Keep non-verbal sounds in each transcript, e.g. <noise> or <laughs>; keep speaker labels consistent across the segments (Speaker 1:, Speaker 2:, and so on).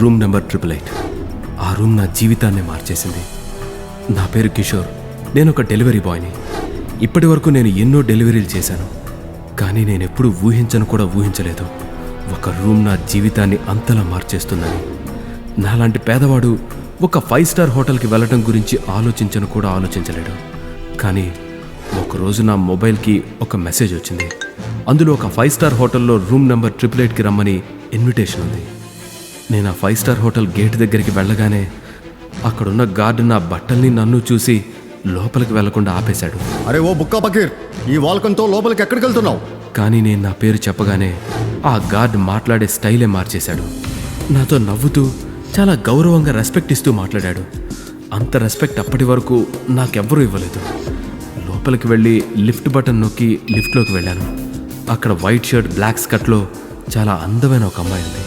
Speaker 1: Room number triple eight. ఆ room నా జీవితాన్ని మార్చేసింది. నా పేరు కిషోర్. నేను ఒక డెలివరీ బాయ్ని. ఇప్పటి వరకు నేను ఎన్నో డెలివరీలు చేశాను. కానీ నేను ఎప్పుడూ ఊహించను కూడా ఊహించలేదు. ఒక రూమ్ నా జీవితాన్ని అంతలా మార్చేస్తుందని. నాలాంటి పేదవాడు ఒక ఫైవ్ స్టార్ హోటల్కి వెళ్ళడం గురించి ఆలోచించను కూడా ఆలోచించలేడు. కానీ ఒకరోజు నా మొబైల్కి ఒక మెసేజ్ వచ్చింది. అందులో ఒక ఫైవ్ స్టార్ హోటల్లో రూమ్ నెంబర్ ట్రిపుల్ ఎయిట్కి రమ్మని ఇన్విటేషన్ ఉంది. నేను ఆ ఫైవ్ స్టార్ హోటల్ గేట్ దగ్గరికి వెళ్ళగానే అక్కడున్న గార్డ్ నా బట్టల్ని నన్ను చూసి లోపలికి వెళ్ళకుండా ఆపేశాడు.
Speaker 2: అరే ఓ బుక్కా పకీర్ ఈ వాల్కంతో లోపలికి ఎక్కడికి వెళ్తున్నావు
Speaker 1: కానీ నేను నా పేరు చెప్పగానే ఆ గార్డ్ మాట్లాడే స్టైలే మార్చేశాడు. నాతో నవ్వుతూ చాలా గౌరవంగా రెస్పెక్ట్ ఇస్తూ మాట్లాడాడు. అంత రెస్పెక్ట్ అప్పటి వరకు నాకెవ్వరూ ఇవ్వలేదు. లోపలికి వెళ్ళి లిఫ్ట్ బటన్ నొక్కి లిఫ్ట్లోకి వెళ్ళాను. అక్కడ వైట్ షర్ట్ బ్లాక్ స్కర్ట్లో చాలా అందమైన ఒక అమ్మాయి ఉంది.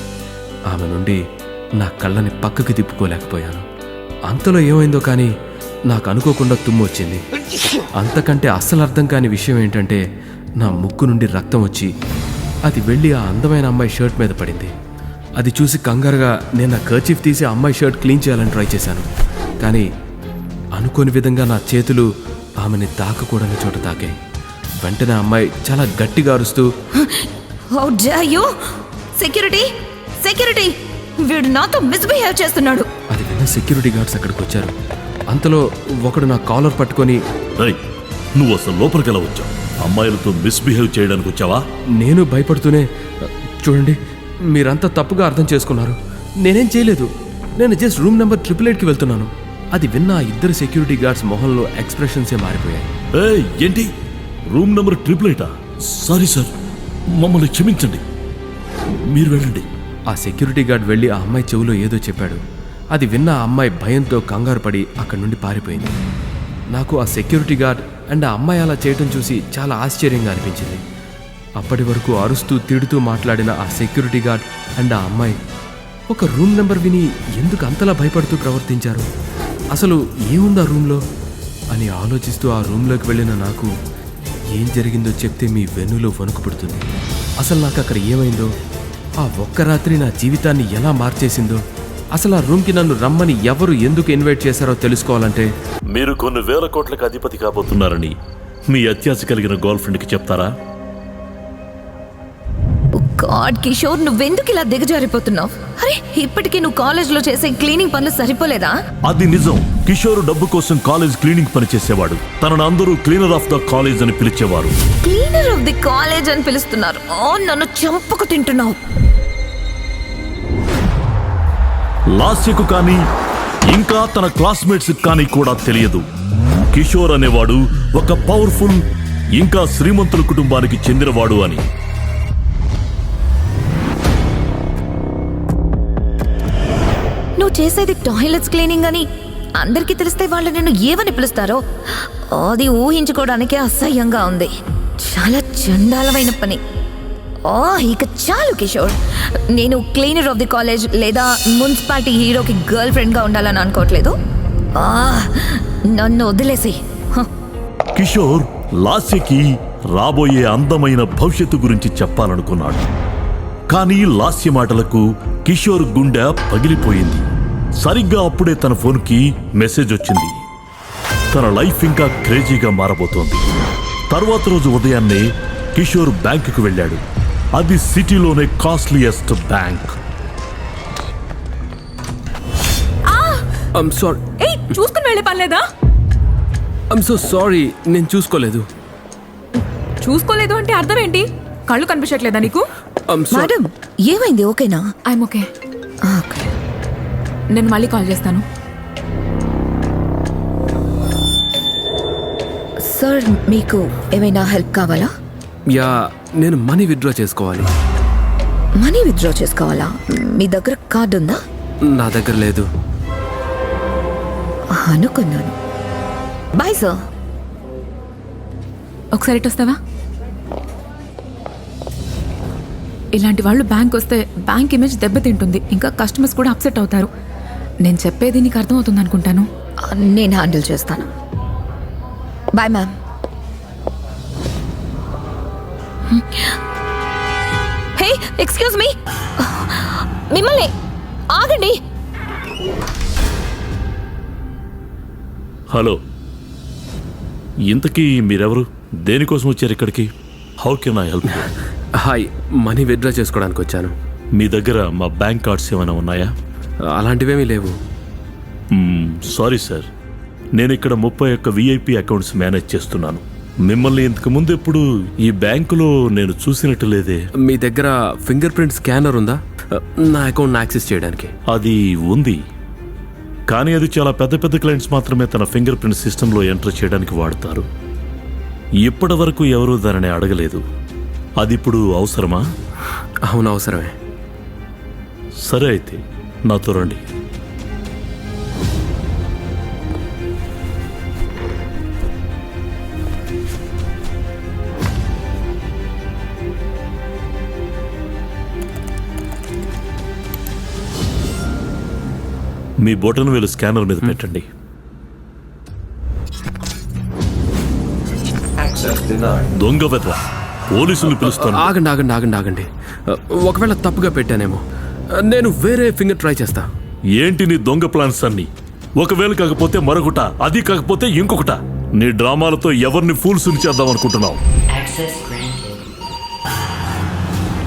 Speaker 1: ఆమె నుండి నా కళ్ళని పక్కకి తిప్పుకోలేకపోయాను. అంతలో ఏమైందో కానీ నాకు అనుకోకుండా తుమ్ము వచ్చింది. అంతకంటే అస్సలు అర్థం కాని విషయం ఏంటంటే నా ముక్కు నుండి రక్తం వచ్చి అది వెళ్ళి ఆ అందమైన అమ్మాయి షర్ట్ మీద పడింది. అది చూసి కంగారుగా నేను నా కర్చీఫ్ తీసి అమ్మాయి షర్ట్ క్లీన్ చేయాలని ట్రై చేశాను. కానీ అనుకోని విధంగా నా చేతులు ఆమెని తాకకూడని చోట తాకాయి. వెంటనే అమ్మాయి చాలా గట్టిగా అరుస్తూ
Speaker 3: సెక్యూరిటీ సెక్యూరిటీ. వీడు నాతో మిస్బిహేవ్ చేస్తున్నాడు.
Speaker 1: అది విన్న సెక్యూరిటీ గార్డ్స్ అక్కడికి వచ్చారు అంతలో ఒకడు నా కాలర్ పట్టుకొని
Speaker 4: రై నువ్వు అసలు లోపలికి ఎలా వచ్చావు? అమ్మాయిలతో మిస్బిహేవ్ చేయడానికి వచ్చావా?
Speaker 1: నేను భయపడుతూనే చూడండి మీరంతా తప్పుగా అర్థం చేసుకున్నారు. నేనేం చేయలేదు. నేను జస్ట్ రూమ్ నెంబర్ ట్రిపుల్ ఎయిట్కి వెళ్తున్నాను. అది విన్న ఆ ఇద్దరు సెక్యూరిటీ గార్డ్స్ మొహంలో ఎక్స్ప్రెషన్సే మారిపోయాయి.
Speaker 4: ఏయ్ ఏంటి? రూమ్ నెంబర్ ట్రిపుల్ ఎయిటా? సారీ సార్ మమ్మల్ని క్షమించండి. మీరు వెళ్ళండి.
Speaker 1: ఆ సెక్యూరిటీ గార్డ్ వెళ్ళి ఆ అమ్మాయి చెవిలో ఏదో చెప్పాడు. అది విన్న ఆ అమ్మాయి భయంతో కంగారు పడి అక్కడి నుండి పారిపోయింది. నాకు ఆ సెక్యూరిటీ గార్డ్ అండ్ ఆ అమ్మాయి అలా చేయటం చూసి చాలా ఆశ్చర్యంగా అనిపించింది. అప్పటి వరకు అరుస్తూ తిడుతూ మాట్లాడిన ఆ సెక్యూరిటీ గార్డ్ అండ్ ఆ అమ్మాయి ఒక రూమ్ నెంబర్ విని ఎందుకు అంతలా భయపడుతూ ప్రవర్తించారు? అసలు ఏముంది ఆ రూమ్లో? అని ఆలోచిస్తూ ఆ రూమ్లోకి వెళ్ళిన నాకు ఏం జరిగిందో చెప్తే మీ వెన్నులో వణుకు పుడుతుంది. అసలు నాకు అక్కడ ఏమైందో ఆ ఒక్క రాత్రి నా జీవితాన్ని ఎలా మార్చేసిందో? అసలు ఆ రూమ్కి నన్ను రమ్మని ఎవరు ఎందుకు ఇన్వైట్ చేశారో తెలుసుకోవాలంటే?
Speaker 4: మీరు కొన్ని వేల కోట్లకు అధిపతి కాబోతున్నారని మీ అత్యాశ కలిగిన గర్ల్ ఫ్రెండ్కి చెప్తారా
Speaker 3: గాడ్ కిషోర్ నువ్వెందుకు ఇలా దిగజారిపోతున్నావు? అరే ఇప్పటికీ నువ్వు కాలేజ్లో చేసే క్లీనింగ్ పనులు సరిపోలేదా?
Speaker 4: అది నిజం. కిషోర్ డబ్బు కోసం కాలేజ్ క్లీనింగ్ పని చేసేవాడు. తనను అందరూ క్లీనర్ ఆఫ్ ద కాలేజ్ అని పిలిచేవారు.
Speaker 3: క్లీనర్ ఆఫ్ ది కాలేజ్ అని పిలుస్తున్నారు. నన్ను చంపకు తింటున్నావు.
Speaker 4: లాస్యకు కానీ ఇంకా తన క్లాస్మేట్స్ కానీ కూడా తెలియదు. కిషోర్ అనేవాడు ఒక పవర్ఫుల్ ఇంకా శ్రీమంతుల కుటుంబానికి చెందినవాడు అని.
Speaker 3: నువ్వు చేసేది టాయిలెట్స్ క్లీనింగ్ అని అందరికీ తెలిస్తే వాళ్ళు నిన్ను ఏమని పిలుస్తారో అది ఊహించుకోవడానికే అసహ్యంగా ఉంది. చాలా చండాలమైన పని. ఓ ఇక చాలు కిషోర్. నేను క్లీనర్ ఆఫ్ ది కాలేజ్ లేదా మున్సిపాలిటీ హీరోకి గర్ల్ ఫ్రెండ్గా ఉండాలని అనుకోవట్లేదు. నన్ను వదిలేసి హ.
Speaker 4: కిషోర్ లాస్యకి రాబోయే అందమైన భవిష్యత్తు గురించి చెప్పాలనుకున్నాడు. కానీ లాస్య మాటలకు కిషోర్ గుండె పగిలిపోయింది. సరిగ్గా అప్పుడే తన ఫోన్కి మెసేజ్ వచ్చింది. తన లైఫ్ ఇంకా క్రేజీగా మారబోతోంది. తర్వాత రోజు ఉదయాన్నే కిషోర్ బ్యాంకుకు వెళ్ళాడు. అది సిటీలోనే కాస్ట్లీయెస్ట్ బ్యాంక్.
Speaker 1: ఐమ్ సారీ
Speaker 5: ఏయ్ చూసుకుని వెళ్ళే పనిలేదా
Speaker 1: ఐమ్ సో సారీ నేను చూసుకోలేదు.
Speaker 5: చూసుకోలేదు అంటే అర్థం ఏంటి? కళ్ళు కనిపించట్లేదా నీకు?
Speaker 1: ఐమ్ సారీ
Speaker 3: మేడం ఏమైంది? ఓకేనా?
Speaker 5: I'm okay
Speaker 3: okay.
Speaker 5: నేను మళ్ళీ కాల్ చేస్తాను.
Speaker 3: సార్ మీకు ఏమైనా హెల్ప్ కావాలా?
Speaker 1: యా నేను మనీ విత్డ్రా చేసుకోవాలి.
Speaker 3: మనీ విత్డ్రా చేసుకోవాలా? మీ దగ్గర కార్డు ఉందా?
Speaker 1: నా దగ్గర లేదు.
Speaker 3: అనుకున్నాను. బాయ్ సార్
Speaker 5: ఒకసారి ఇటు వస్తావా? ఇలాంటి వాళ్ళు బ్యాంక్ వస్తే బ్యాంక్ ఇమేజ్ దెబ్బతింటుంది ఇంకా కస్టమర్స్ కూడా అప్సెట్ అవుతారు. నేను చెప్పేది నీకు అర్థమవుతుంది అనుకుంటాను
Speaker 3: నేను హ్యాండిల్ చేస్తాను. బాయ్ మ్యామ్ ఎక్స్క్యూజ్ మీ మిమ్మల్ని ఆగండి.
Speaker 4: హలో. ఇంతకీ మీరెవరు? దేనికోసం వచ్చారు ఇక్కడికి? How can I help
Speaker 6: hi money withdraw చేసుకోవడానికి వచ్చాను.
Speaker 4: మీ దగ్గర మా బ్యాంక్ కార్డ్స్ ఏమైనా ఉన్నాయా?
Speaker 6: అలాంటివేమీ లేవు.
Speaker 4: సారీ సార్ నేను ఇక్కడ ముప్పై ఒక్క విఐపి అకౌంట్స్ మేనేజ్ చేస్తున్నాను. మిమ్మల్ని ఇంతకు ముందు ఎప్పుడు ఈ బ్యాంకులో నేను చూసినట్టు లేదే.
Speaker 6: మీ దగ్గర ఫింగర్ ప్రింట్ స్కానర్ ఉందా? నా అకౌంట్ని యాక్సెస్ చేయడానికి.
Speaker 4: అది ఉంది. కానీ అది చాలా పెద్ద పెద్ద క్లయింట్స్ మాత్రమే తన ఫింగర్ ప్రింట్ సిస్టంలో ఎంటర్ చేయడానికి వాడతారు. ఇప్పటి వరకు ఎవరూ దానిని అడగలేదు. అది ఇప్పుడు అవసరమా?
Speaker 6: అవును అవసరమే.
Speaker 4: సరే అయితే నాతో రండి. మీ బొటన్ వేలు స్కానర్ మీద పెట్టండి. దొంగ వెధవ. పోలీసులు పిలుస్తాను.
Speaker 6: ఆగండి ఆగండి ఆగండి ఆగండి. ఒకవేళ తప్పుగా పెట్టానేమో. నేను వేరే ఫింగర్ ట్రై చేస్తా.
Speaker 4: ఏంటి నీ దొంగ ప్లాన్స్ అన్ని? ఒకవేళ కాకపోతే మరొకట అది కాకపోతే ఇంకొకట. నీ డ్రామాలతో ఎవరిని ఫూల్స్ చేద్దాం అనుకుంటున్నావు.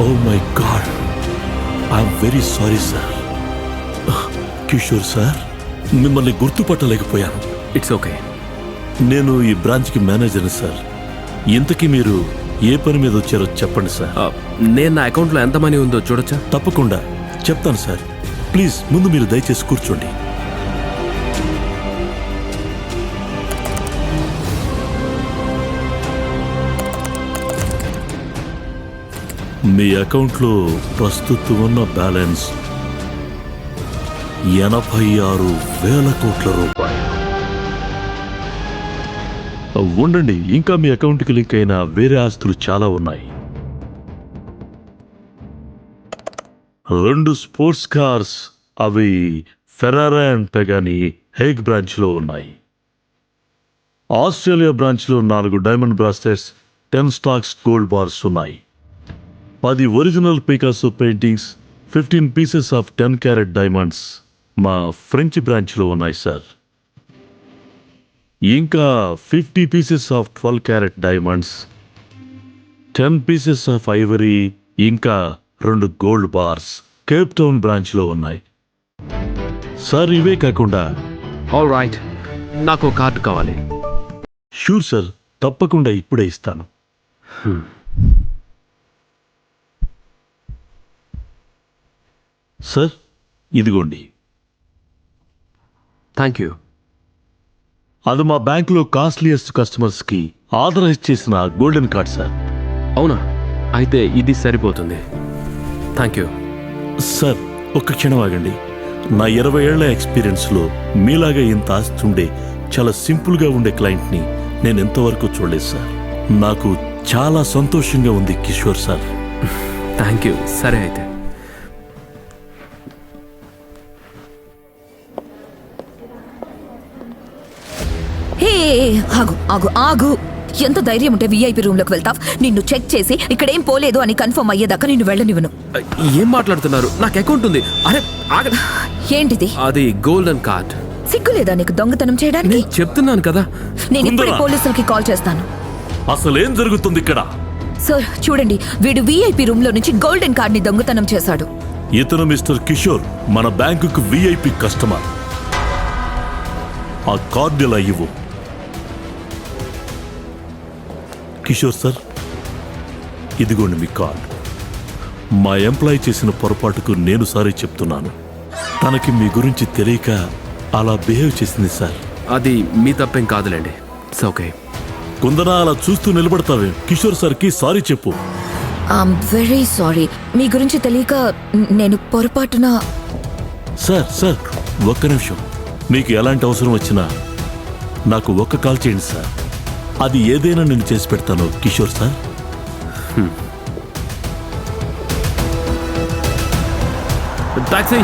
Speaker 4: ఓ my god I'm very sorry sir Kishore sir మిమ్మల్ని గుర్తుపట్టలేకపోయాను.
Speaker 6: ఇట్స్ ఓకే
Speaker 4: నేను ఈ బ్రాంచ్కి మేనేజర్ని సార్. ఇంతకీ మీరు ఏ పని మీద వచ్చారో చెప్పండి సార్.
Speaker 6: నేను నా అకౌంట్లో ఎంత మనీ ఉందో చూడొచ్చా?
Speaker 4: తప్పకుండా. చెప్తాను సార్. ప్లీజ్ ముందు మీరు దయచేసి కూర్చోండి. మీ అకౌంట్లో ప్రస్తుతం ఉన్న బ్యాలెన్స్ ఎనభై ఆరు వేల కోట్ల రూపాయలు. ఉండండి ఇంకా మీ అకౌంట్కి లింక్ అయిన వేరే ఆస్తులు చాలా ఉన్నాయి. రెండు స్పోర్ట్స్ కార్స్ అవి ఫెరారా అండ్ పెగాని హేగ్ బ్రాంచ్లో ఉన్నాయి. ఆస్ట్రేలియా బ్రాంచ్లో నాలుగు diamond bracelets ten stacks gold bars ఉన్నాయి. పది original Picasso paintings fifteen pieces of ten carat diamonds. మా ఫ్రెంచ్ బ్రాంచ్లో ఉన్నాయి సార్ ఇంకా fifty pieces of twelve carat diamonds ten pieces of ivory ఇంకా రెండు గోల్డ్ బార్స్ కేప్ టౌన్ బ్రాంచ్లో ఉన్నాయి. సార్ ఇవే కాకుండా
Speaker 6: ఆల్ రైట్ నాకు కార్డు కావాలి.
Speaker 4: షూర్ సార్ తప్పకుండా ఇప్పుడే ఇస్తాను. సార్ ఇదిగోండి.
Speaker 6: థ్యాంక్ యూ
Speaker 4: అది మా బ్యాంకులో కాస్ట్లీయెస్ట్ కస్టమర్స్కి ఆథరైజ్ చేసిన గోల్డెన్ కార్డ్ సార్.
Speaker 6: అవునా? అయితే ఇది సరిపోతుంది. థ్యాంక్ యూ
Speaker 4: సార్ ఒక్క క్షణం ఆగండి. నా ఇరవై ఏళ్ళ ఎక్స్పీరియన్స్లో మీలాగా ఇంత ఆస్తి ఉండే చాలా సింపుల్గా ఉండే క్లయింట్ని నేను ఎంతవరకు చూడలేదు సార్. నాకు చాలా సంతోషంగా ఉంది కిషోర్ సార్.
Speaker 6: థ్యాంక్ యూ సరే అయితే.
Speaker 3: ఆగు ఆగు ఆగు. ఎంత ధైర్యం ఉంటే విఐపి రూమ్లోకి వెళ్తావ్? నిన్ను చెక్ చేసి ఇక్కడేం పోలేదు అని కన్ఫర్మ్ అయ్యేదాకా నిన్ను వెళ్ళనివ్వను.
Speaker 6: ఏం మాట్లాడుతున్నారు? నాకు అకౌంట్ ఉంది. అరే ఆగ.
Speaker 3: ఏంటిది?
Speaker 6: అది గోల్డెన్ కార్డ్.
Speaker 3: సిగ్గులేదా నీకు దొంగతనం చేయడానికి?
Speaker 6: నేను చెప్తున్నాను కదా.
Speaker 3: నేను ఇప్పుడే
Speaker 4: ఉందరా?
Speaker 3: పోలీసులకి కాల్ చేస్తాను.
Speaker 4: అసలేం జరుగుతుంది ఇక్కడ?
Speaker 3: సార్ చూడండి. వీడు విఐపి రూమ్లో నుంచి గోల్డెన్ కార్డ్ని దొంగతనం చేశాడు.
Speaker 4: ఇతను మిస్టర్ కిషోర్ మన బ్యాంకుకు విఐపి కస్టమర్. ఆ కార్డు ఇలా ఇవ్వు. కిషోర్ సార్ ఇదిగోండి మీ కార్డ్. మా ఎంప్లాయ్ చేసిన పొరపాటుకు నేను సారీ చెప్తున్నాను. తనకి మీ గురించి తెలియక అలా బిహేవ్ చేసింది సార్.
Speaker 6: అది మీ తప్పేం కాదులేండి. ఇట్స్ ఓకే
Speaker 4: కుందన అలా చూస్తూ నిలబడతావే. కిషోర్ సార్కి సారీ చెప్పు.
Speaker 3: ఐఎమ్ వెరీ సారీ మీ గురించి తెలియక నేను పొరపాటున
Speaker 4: సార్ సార్ ఒక్క నిమిషం. మీకు ఎలాంటి అవసరం వచ్చినా నాకు ఒక్క కాల్ చేయండి సార్. అది ఏదైనా నేను చేసి పెడతాను కిషోర్ సార్.
Speaker 6: టాక్సీ.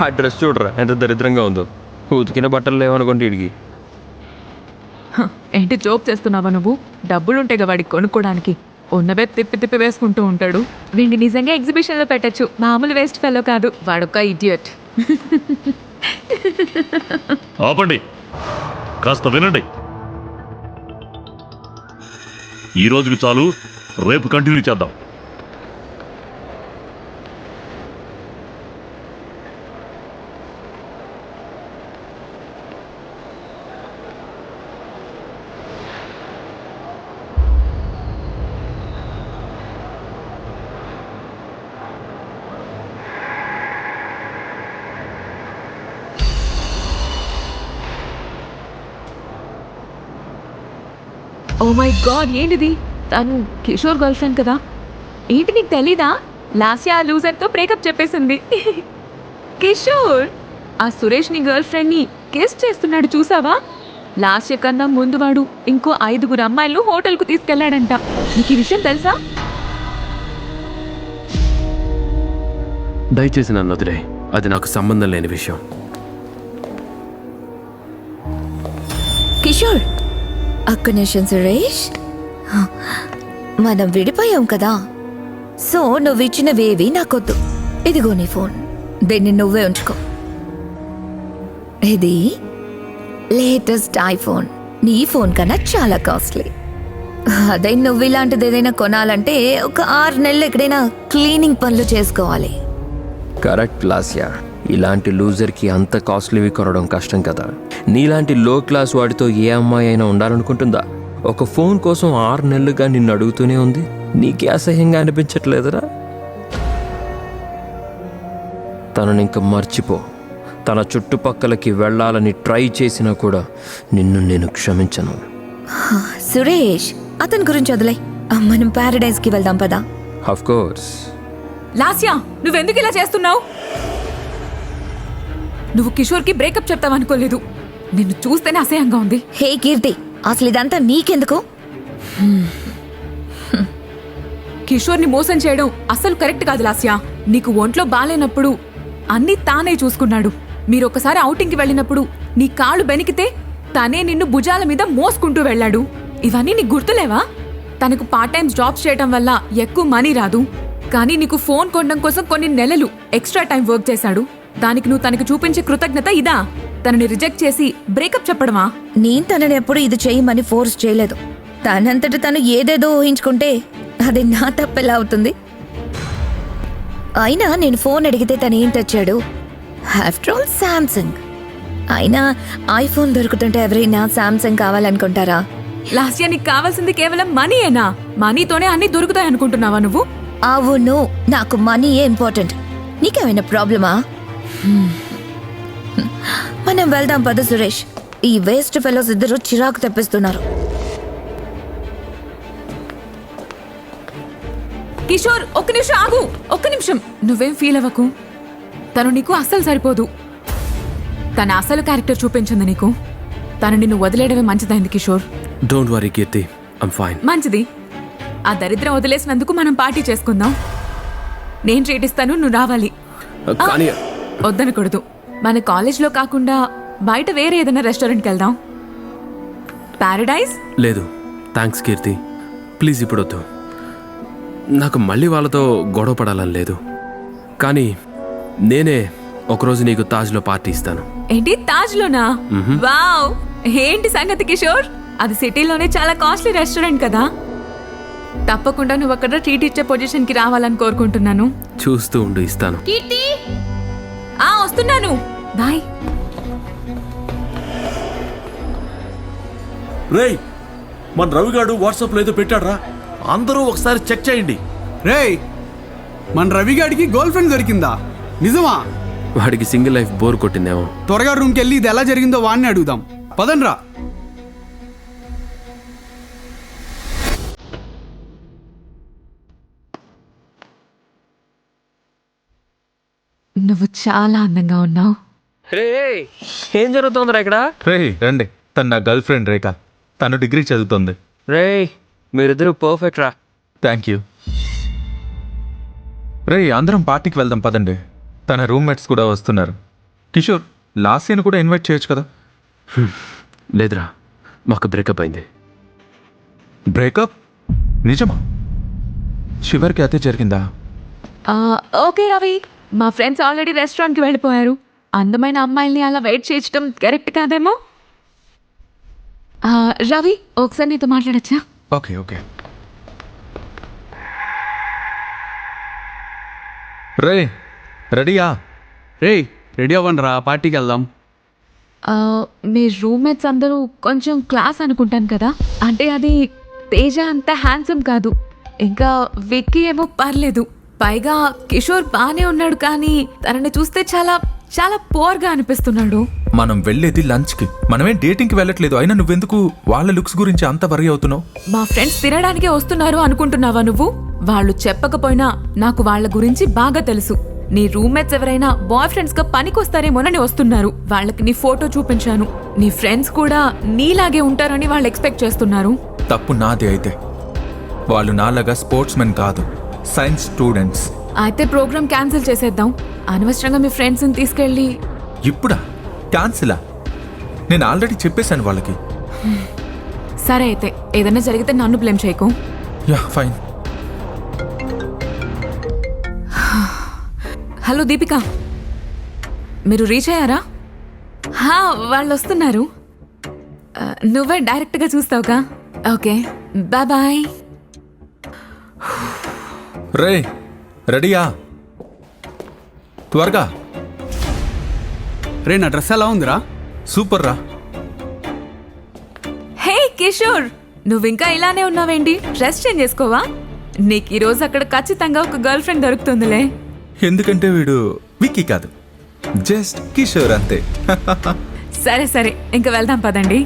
Speaker 7: ఆ డ్రెస్ చూడరా? ఎంత దరిద్రంగా ఉందో. ఉతికిన బట్టలు లేవనుకోండి ఇడికి
Speaker 5: ఏంటి జోక్ చేస్తున్నావా నువ్వు? డబ్బులుంటాయి వాడికి కొనుక్కోడానికి. ఉన్నవే తిప్పి తిప్పి వేసుకుంటూ ఉంటాడు. వీడిని నిజంగా ఎగ్జిబిషన్లో పెట్టచ్చు. మామూలు వేస్ట్ ఫెలో కాదు. వాడొక్క ఇడియట్.
Speaker 4: ఆపండి. కాస్త వినండి. ఈ రోజుకి చాలు రేపు కంటిన్యూ చేద్దాం.
Speaker 5: ఓ మై గాడ్ ఏంటిది? తను కిషోర్ గర్ల్ ఫ్రెండ్ కదా? ఏంటి నీకు తెలీదా? లాస్ట్ ఆ లూజర్తో బ్రేకప్ చెప్పేసింది. <laughs> కిషోర్ ఆ సురేష్ నీ గర్ల్ ఫ్రెండ్ని కిస్ చేస్తున్నాడు చూసావా? లాస్ట్ కన్నా ముందు వాడు ఇంకో ఐదుగురు అమ్మాయిలు హోటల్కు తీసుకెళ్ళాడంట నీకు ఈ విషయం తెలుసా?
Speaker 1: దయచేసి నన్ను వదిలే అది నాకు సంబంధం లేని విషయం.
Speaker 3: కిషోర్ అక్క నిమిషం సురేష్. మనం విడిపోయాం కదా. సో నువ్వు ఇచ్చినవేవి నాకొద్దు. ఇదిగో నీ ఫోన్. దీన్ని నువ్వే ఉంచుకో. ఇది లేటెస్ట్ ఐఫోన్. నీ ఫోన్ కన్నా చాలా కాస్ట్లీ. అదే నువ్వు ఇలాంటిది ఏదైనా కొనాలంటే ఒక ఆరు నెలలు ఎక్కడైనా క్లీనింగ్ పనులు చేసుకోవాలి.
Speaker 7: కరెక్ట్ లాస్యా. ఇలాంటి లూజర్కి అంత కాస్ట్లీవి కొనడం కష్టం కదా. నీలాంటి లో క్లాస్ వాడితో ఏ అమ్మాయి అయినా ఉండాలనుకుంటుందా? ఒక ఫోన్ కోసం ఆరు నెలలుగా నిన్ను అడుగుతూనే ఉంది. నీకే అసహ్యంగా అనిపించట్లేదురా? తనని ఇంక మర్చిపో. తన చుట్టుపక్కలకి వెళ్ళాలని ట్రై చేసినా కూడా నిన్ను నేను క్షమించను.
Speaker 3: సురేష్ అతని గురించి వదిలే మనం ప్యారడైజ్కి వెళ్దాం పదా?
Speaker 7: అఫ్ కోర్స్
Speaker 5: లాస్యా నువ్వెందుకు ఇలా చేస్తున్నావు? నువ్వు కిషోర్కి బ్రేకప్ చెప్తావనుకోలేదు. నిన్ను చూస్తేనే అసహ్యంగా ఉంది.
Speaker 3: హే కీర్తి అసలు ఇదంతా నీకెందుకు?
Speaker 5: కిషోర్ని మోసం చేయడం అస్సలు కరెక్ట్ కాదు లాస్యా. నీకు ఒంట్లో బాలేనప్పుడు అన్నీ తానే చూసుకున్నాడు. మీరు ఒకసారి ఔటింగ్కి వెళ్ళినప్పుడు నీ కాళ్ళు బెనికితే తనే నిన్ను భుజాల మీద మోసుకుంటూ వెళ్ళాడు. ఇవన్నీ నీకు గుర్తులేవా? తనకు పార్ట్ టైం జాబ్స్ చేయడం వల్ల ఎక్కువ మనీ రాదు. కానీ నీకు ఫోన్ కొనడం కోసం కొన్ని నెలలు ఎక్స్ట్రా టైం వర్క్ చేశాడు. దానికి నువ్వు తనకు చూపించే కృతజ్ఞత ఇదా? తనని రిజెక్ట్ చేసి బ్రేకప్ చెప్పడమా?
Speaker 3: నేను తనని ఎప్పుడు ఇది చేయమని ఫోర్స్ చేయలేదు. తనంతట తను ఏదేదో ఊహించుకుంటే అది నా తప్పెలా అవుతుంది? అయినా నేను ఫోన్ అడిగితే తను ఏం తెచ్చాడు? ఆఫ్టర్ ఆల్ శాంసంగ్ అయినా ఐఫోన్ దొరుకుతుంటే ఎవరైనా శాంసంగ్ కావాలనుకుంటారా?
Speaker 5: లాస్యా నీకు కావాల్సింది కేవలం మనీయేనా? మనీతోనే అన్ని దొరుకుతాయి అనుకుంటున్నావా నువ్వు?
Speaker 3: అవును నాకు మనీయే ఇంపార్టెంట్ నీకేమైనా ప్రాబ్లమా? హ్మ్. మనం వెళ్దాం పద సురేష్. ఈ వేస్ట్ ఫెలోస్ ఇద్దరు చిరాకు తెప్పిస్తున్నారు.
Speaker 5: కిషోర్ ఒక్క నిమిషం ఆగు. ఒక్క నిమిషం. నువ్వేం ఫీల్ అవ్వకు? తను నీకు అస్సలు సరిపోదు. తన అసలు క్యారెక్టర్ చూపించింది నీకు. తను నిన్ను వదిలేయడమే మంచిదైంది Kishore.
Speaker 1: Don't worry Keerthi. I'm fine
Speaker 5: మంచిది. ఆ దరిద్రం వదిలేసినందుకు మనం పార్టీ చేసుకుందాం. నేను ట్రీట్ ఇస్తాను నువ్వు రావాలి.
Speaker 1: కానీ
Speaker 5: వద్దనకూడదు. మన కాలేజ్లో కాకుండా బయట వేరే ఏదైనా రెస్టారెంట్కి వెళ్దాం. పారడైజ్
Speaker 1: లేదు. Thanks Keerthi. ప్లీజ్ ఇప్పుడు వద్దు. నాకు మళ్ళీ వాళ్ళతో గొడవ పడాలని లేదు. కానీ నేనే ఒకరోజు నీకు తాజ్లో పార్టీ ఇస్తాను.
Speaker 5: ఏంటి? తాజ్లోనా? వావ్! ఏంటి సంగతి కిషోర్? అది సిటీలోనే చాలా కాస్ట్లీ రెస్టారెంట్ కదా. తప్పకుండా నువ్వు అక్కడ ట్రీట్ ఇచ్చే పొజిషన్కి రావాలని కోరుకుంటున్నాను.
Speaker 1: చూస్తూ ఉండు ఇస్తాను.
Speaker 5: కీర్తి! ఆ వస్తున్నాను. బాయ్.
Speaker 4: రేయ్ మన రవిగాడు వాట్సాప్లో ఏదో పెట్టాడ్రా. అందరూ ఒకసారి చెక్ చేయండి.
Speaker 8: రేయ్ మన రవిగాడికి గర్ల్ ఫ్రెండ్ దొరికిందా? నిజమా?
Speaker 1: వాడికి సింగిల్ లైఫ్ బోర్ కొట్టిందేమో.
Speaker 8: త్వరగా రూమ్కి వెళ్ళి ఇది ఎలా జరిగిందో వాడిని అడుగుదాం. పదండ్రా
Speaker 5: నువ్వు చాలా అందంగా ఉన్నావు.
Speaker 7: రే ఏం జరుగుతుందిరా ఇక్కడ?
Speaker 9: రే రండి. తన నా గర్ల్ ఫ్రెండ్ రేఖ. తను డిగ్రీ చదువుతుంది.
Speaker 7: రే మీరిద్దరూ పర్ఫెక్ట్ రా.
Speaker 9: థ్యాంక్ యూ రే అందరం పార్టీకి వెళ్దాం పదండి. తన రూమ్మేట్స్ కూడా వస్తున్నారు. కిషోర్ లాస్యను కూడా ఇన్వైట్ చేయొచ్చు కదా?
Speaker 1: లేదురా. మాకు బ్రేకప్ అయింది.
Speaker 9: బ్రేకప్ నిజమా? చివరికి అదే జరిగిందా?
Speaker 5: ఆ, ఓకే రవి. మా ఫ్రెండ్స్ ఆల్రెడీ రెస్టారెంట్కి వెళ్ళిపోయారు. అందమైన అమ్మాయిల్ని అలా వెయిట్ చేయించడం కరెక్ట్ కాదేమో? ఆ, రవి ఒకసారి నీతో మాట్లాడచ్చా?
Speaker 9: Okay okay. రే రెడీయా?
Speaker 8: రే రెడీ అవ్వండి రా పార్టీకి వెళ్దాం.
Speaker 5: మీ రూమ్మేట్స్ అందరూ కొంచెం క్లాస్ అనుకుంటాను కదా? అంటే అది తేజ అంత హ్యాండ్సమ్ కాదు. ఇంకా విక్కీ ఏమో పర్లేదు. పైగా కిషోర్ బానే ఉన్నాడు కానీ తనని చూస్తే చాలా చాలా పోర్గా అనిపిస్తున్నాడు.
Speaker 9: మనం వెళ్ళేది లంచ్కి. మనమేం డేటింగ్కి వెళ్ళట్లేదు. అయినా నువ్వెందుకు వాళ్ళ లుక్స్ గురించి అంత వరీ అవుతున్నావు?
Speaker 5: మా ఫ్రెండ్స్ తినడానికే వస్తున్నారు అనుకుంటున్నావా నువ్వు? వాళ్ళు చెప్పకపోయినా నాకు వాళ్ళ గురించి బాగా తెలుసు. నీ రూమ్మేట్స్ ఎవరైనా బాయ్ ఫ్రెండ్స్గా పనికొస్తారేమోనని వస్తున్నారు. వాళ్ళకి నీ ఫోటో చూపించాను. నీ ఫ్రెండ్స్ కూడా నీలాగే ఉంటారని వాళ్ళు ఎక్స్పెక్ట్ చేస్తున్నారు.
Speaker 9: తప్పు నాదే అయితే. వాళ్ళు నాలాగా స్పోర్ట్స్ మెన్ కాదు. సైన్స్ స్టూడెంట్స్
Speaker 5: అయితే ప్రోగ్రామ్ క్యాన్సిల్ చేసేద్దాం. అనవసరంగా మీ ఫ్రెండ్స్ని తీసుకెళ్ళి.
Speaker 9: ఇప్పుడా? క్యాన్సిలా? నేను ఆల్రెడీ చెప్పేశాను వాళ్ళకి.
Speaker 5: సరే అయితే ఏదైనా జరిగితే నన్ను బ్లేమ్ చేయకు.
Speaker 9: Yeah fine.
Speaker 5: హలో దీపిక. మీరు రీచ్ అయ్యారా? హా, వాళ్ళు వస్తున్నారు. ఆ, నువ్వే డైరెక్ట్గా చూస్తావుగా. Okay bye bye.
Speaker 9: రే రెడీయా? త్వరగా.
Speaker 8: రే నా డ్రెస్ ఎలా ఉందిరా?
Speaker 9: సూపర్ రా
Speaker 5: హే కిషోర్! నువ్వు ఇంకా ఇలానే ఉన్నావేంటి? Dress change చేసుకోవా? నీకు ఈరోజు అక్కడ ఖచ్చితంగా ఒక గర్ల్ ఫ్రెండ్ దొరుకుతుందిలే.
Speaker 9: ఎందుకంటే వీడు విక్కీ కాదు. జస్ట్ కిషోర్ అంతే.
Speaker 5: సరే సరే ఇంకా వెళ్దాం పదండి.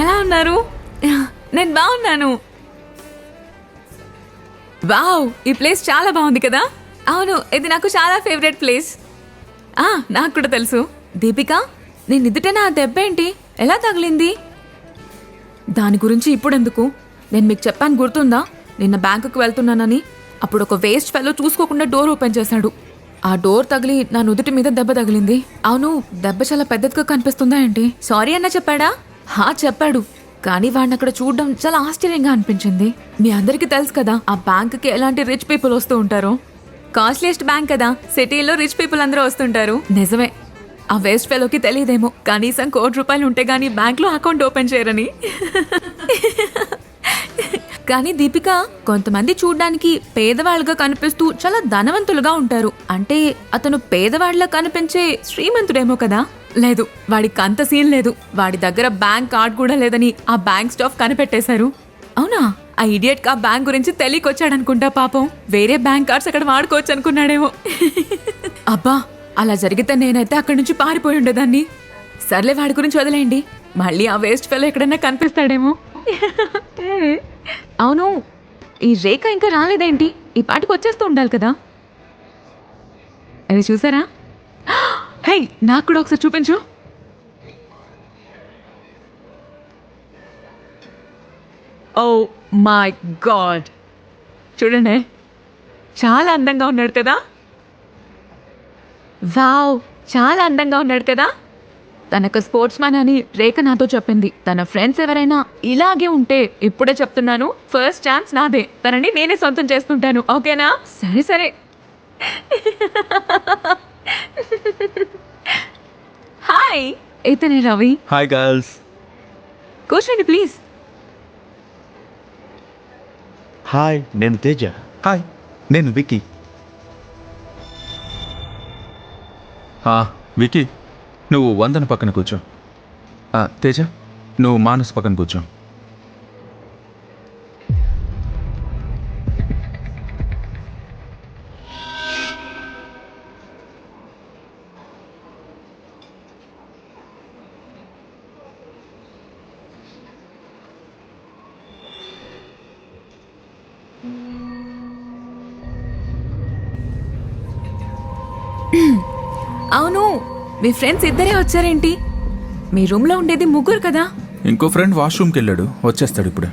Speaker 5: ఎలా ఉన్నారు? నేను బాగున్నాను. వావ్ ఈ ప్లేస్ చాలా బాగుంది కదా? అవును ఇది నాకు చాలా ఫేవరెట్ ప్లేస్. ఆ నాకు కూడా తెలుసు. దీపిక నేను నిద్దుటే నా దెబ్బ ఏంటి? ఎలా తగిలింది? దాని గురించి ఇప్పుడెందుకు? నేను మీకు చెప్పాను గుర్తుందా? నిన్న బ్యాంకుకి వెళ్తున్నానని. అప్పుడు ఒక వేస్ట్ ఫెలో చూసుకోకుండా డోర్ ఓపెన్ చేశాడు. ఆ డోర్ తగిలి నా నుదుటి మీద దెబ్బ తగిలింది. అవును దెబ్బ చాలా పెద్దదిగా కనిపిస్తుందా ఏంటి? సారీ అన్న చెప్పాడా? హా చెప్పాడు. కానీ వాడిని అక్కడ చూడడం చాలా ఆశ్చర్యంగా అనిపించింది. మీ అందరికీ తెలుసు కదా ఆ బ్యాంకుకి ఎలాంటి రిచ్ పీపుల్ వస్తూ ఉంటారో? కాస్ట్లీస్ట్ బ్యాంక్ కదా సిటీలో రిచ్ పీపుల్ అందరూ వస్తుంటారు. నిజమే. ఆ వేస్ట్ ఫెలోకి తెలియదేమో కనీసం కోటి రూపాయలు ఉంటే గానీ బ్యాంక్లో అకౌంట్ ఓపెన్ చేయరని. కానీ దీపిక కొంతమంది చూడ్డానికి పేదవాళ్ళుగా కనిపిస్తూ చాలా ధనవంతులుగా ఉంటారు. అంటే అతను పేదవాళ్ళ కనిపించే శ్రీమంతుడేమో కదా. లేదు వాడికి అంత సీన్ లేదు. వాడి దగ్గర బ్యాంక్ కార్డ్ కూడా లేదని ఆ బ్యాంక్ స్టాఫ్ కనిపెట్టేశారు. అవునా? ఆ ఇడియట్ కా బ్యాంక్ గురించి తెలియకొచ్చాడనుకుంటా పాపం. వేరే బ్యాంక్ కార్డ్స్ అక్కడ వాడుకోవచ్చు అనుకున్నాడేమో <laughs> అబ్బా అలా జరిగితే నేనైతే అక్కడి నుంచి పారిపోయి ఉండేదాన్ని. సర్లే వాడి గురించి వదిలేయండి. మళ్ళీ ఆ వేస్ట్ ఫెలో ఎక్కడన్నా కనిపిస్తాడేమో. <laughs> అవును ఈ రేఖ ఇంకా రాలేదేంటి? ఈ పాటికి వచ్చేస్తూ ఉండాలి కదా. అది చూసారా? హై నాకు కూడా ఒకసారి చూపించు. ఓ మై గాడ్ చూడండి. చాలా అందంగా ఉన్నాడు కదా? వావ్ చాలా అందంగా ఉన్నాడు కదా? తనకు స్పోర్ట్స్ మ్యాన్ అని రేఖ నాతో చెప్పింది. తన ఫ్రెండ్స్ ఎవరైనా ఇలాగే ఉంటే ఇప్పుడే చెప్తున్నాను. ఫస్ట్ ఛాన్స్ నాదే. తనని నేనే సొంతం చేస్తుంటాను. ఓకేనా? సరే సరే. హాయ్ ఇతనే రవి
Speaker 9: హాయ్ గర్ల్స్
Speaker 5: కూర్చోండి ప్లీజ్
Speaker 10: హాయ్ నేను తేజ.
Speaker 9: హాయ్ నేను విక్కీ ఆ, విక్కీ నువ్వు వందన పక్కన కూర్చో. ఆ, తేజ నువ్వు మానస్ పక్కన కూర్చో.
Speaker 5: అవును మీ ఫ్రెండ్స్ ఇద్దరే వచ్చారేంటి? మీ రూమ్లో ఉండేది ముగ్గురు కదా?
Speaker 9: ఇంకో ఫ్రెండ్ వాష్రూమ్కి వెళ్ళాడు వచ్చేస్తాడు ఇప్పుడు.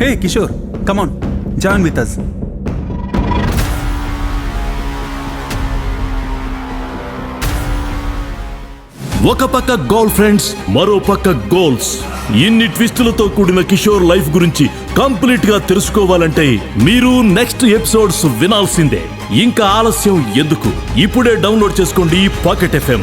Speaker 8: Hey Kishore come on join with us
Speaker 4: ఒక పక్క గోల్ ఫ్రెండ్స్ మరో పక్క గోల్స్ ఇన్ని ట్విస్టులతో కూడిన కిషోర్ లైఫ్ గురించి కంప్లీట్గా తెలుసుకోవాలంటే మీరు నెక్స్ట్ ఎపిసోడ్స్ వినాల్సిందే. ఇంకా ఆలస్యం ఎందుకు? ఇప్పుడే డౌన్లోడ్ చేసుకోండి పాకెట్ ఎఫ్ఎం.